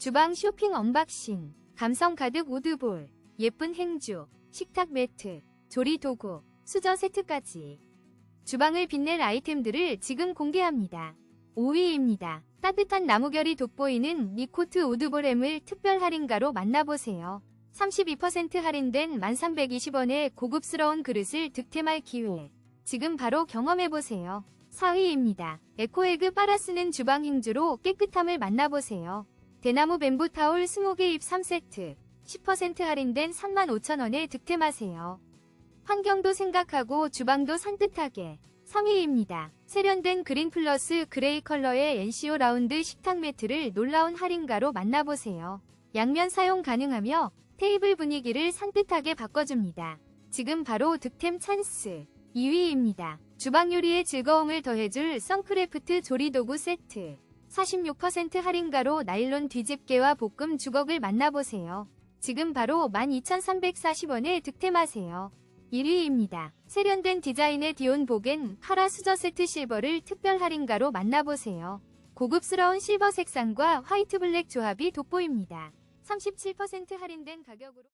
주방 쇼핑 언박싱, 감성 가득 우드볼, 예쁜 행주, 식탁 매트, 조리 도구, 수저 세트까지. 주방을 빛낼 아이템들을 지금 공개합니다. 5위입니다. 따뜻한 나무결이 돋보이는 니코트 우드볼햄을 특별 할인가로 만나보세요. 32% 할인된 1320원의 고급스러운 그릇을 득템할 기회. 지금 바로 경험해보세요. 4위입니다. 에코에그 빨아 쓰는 주방 행주로 깨끗함을 만나보세요. 대나무 뱀부 타올 20개 입 3세트. 10% 할인된 35,000원에 득템하세요. 환경도 생각하고 주방도 산뜻하게. 3위입니다. 세련된 그린 플러스 그레이 컬러의 NCO 라운드 식탁 매트를 놀라운 할인가로 만나보세요. 양면 사용 가능하며 테이블 분위기를 산뜻하게 바꿔줍니다. 지금 바로 득템 찬스. 2위입니다. 주방 요리의 즐거움을 더해줄 선크래프트 조리도구 세트. 46% 할인가로 나일론 뒤집개와 볶음 주걱을 만나보세요. 지금 바로 12,340원에 득템하세요. 1위입니다. 세련된 디자인의 디온 보겐 카라 수저 세트 실버를 특별 할인가로 만나보세요. 고급스러운 실버 색상과 화이트 블랙 조합이 돋보입니다. 37% 할인된 가격으로